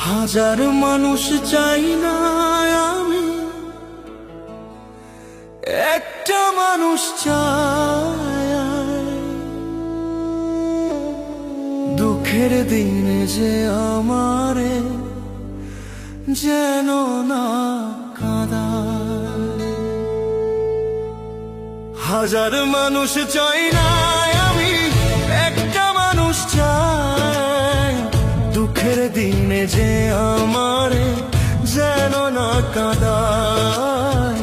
হাজার মানুষ চাই না আমি। একটা মানুষ চাই। দুঃখের দিনে যে আমারে যেন না কাঁদায়। হাজার মানুষ চাই না দুঃখের দিনে যে আমারে যেন না কাঁদায়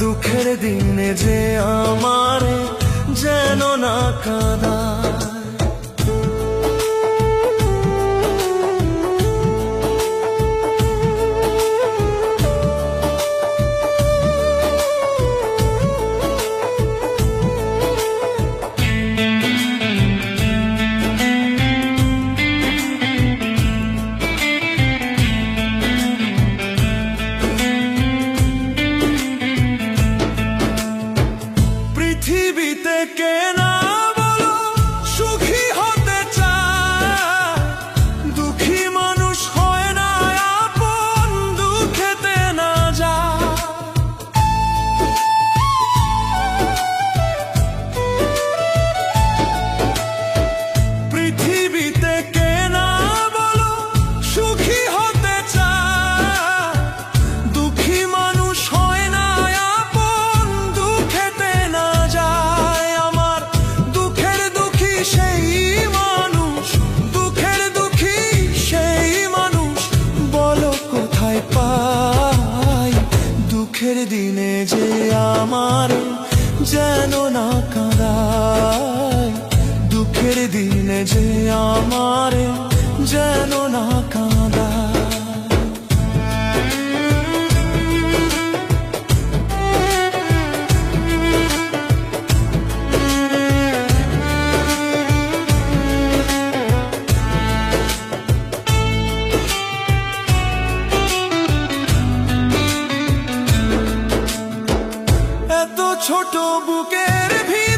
দুঃখের দিনে যে আমারে যেন না কাঁদায়। দিনে যে আমার যেন না কাঁদায় দুঃখের দিনে যে আমার যেন না কাঁদায়। বুকের ভিতর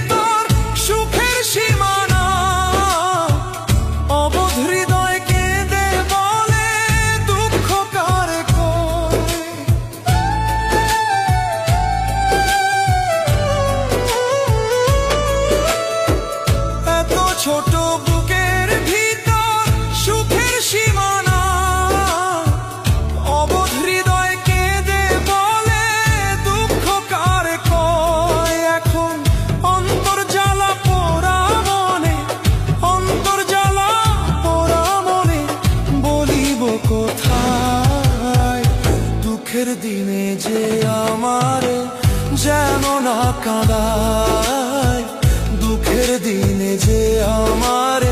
যে আমার যেন না কাঁদায় দুঃখের দিনে যে আমার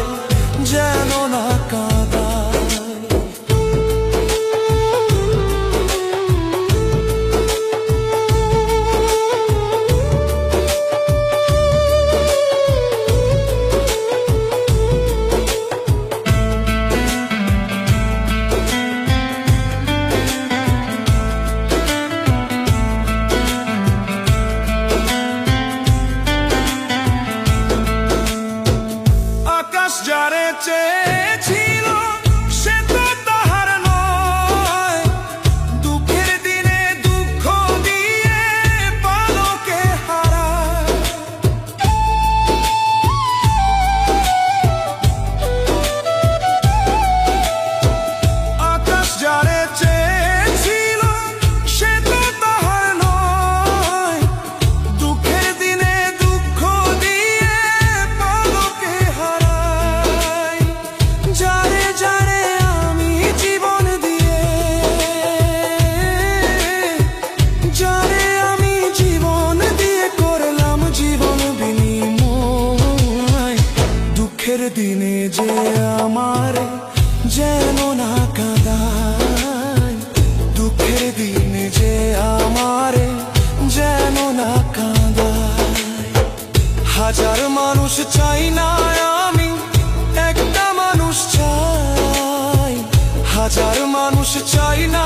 যেন না noche. যে আমার যেন না কাঁদায়, দুঃখের দিনে যে আমার যেন না কাঁদায়। হাজার মানুষ চাই না আমি, একটা মানুষ চাই। হাজার মানুষ চাই না